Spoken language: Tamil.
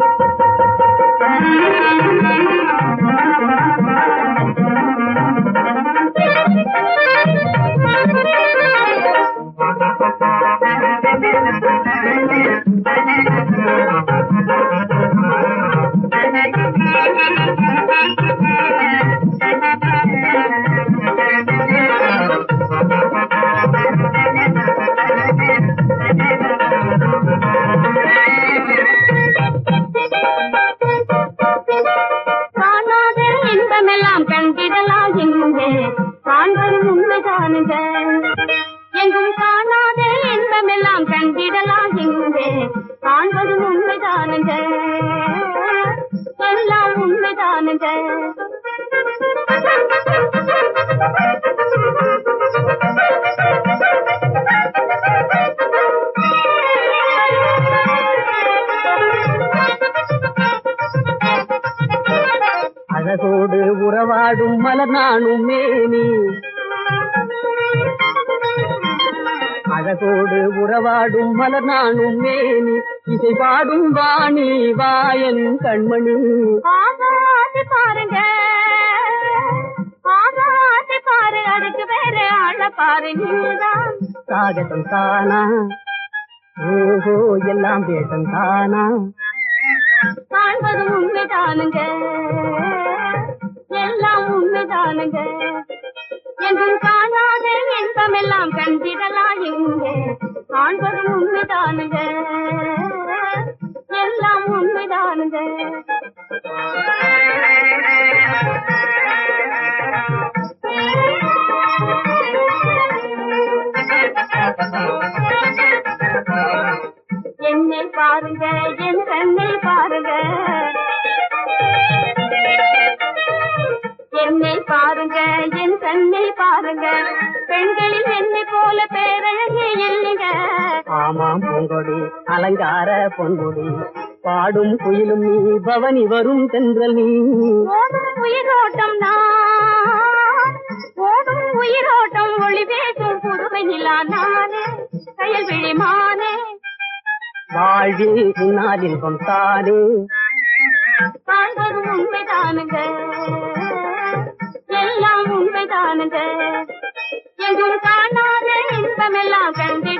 காணாத காணுங்க எங்கும் காணாத இன்பமெல்லாம் கண்டிடலாம் இங்கே. காண்பதும் உண்மைதானுங்க. எல்லாம் உண்மைதானுங்க. அழகோடு உறவாடும் மலர் நானும் மேனி. அழகோடு உறவாடும் மலர் நானும் மேனி. இசை பாடும் வாணி வாயன் கண்மணி. பாருங்க. பாரு அதுக்கு வேற ஆள பாரு காகத்தம் தானா? ஓஹோ எல்லாம் பேசம் தானா? காண்பதும் உண்மைதானுங்க. எல்லாம் உண்மைதானுங்க. என்றும் காணாத இன்பமெல்லாம் கண்டிடலாம் இங்கே காண்பதும் உண்மைதானுங்க. எல்லாம் உண்மைதானுங்க. என்னை பாருங்க என் கண்ணை பாருங்க. கண்ணை பாருங்க. பெண்களில் என்னை போல பேரழகே இல்லைங்க ஆமாம் பூங்கொடி அலங்கார பொன்கொடி பாடும் குயிலும் நீ பவனி வரும் தென்றல் நீ. உயிரோட்டம் நான். ஓடும் உயிரோட்டம் ஒளி பேசும் புதுமை நிலா நானே கயல் விழிமானே வாழ்வில் உன்னால் இன்பம் தானே. காண்பது உண்மைதானுங்க. காணாத இன்பமெல்லாம்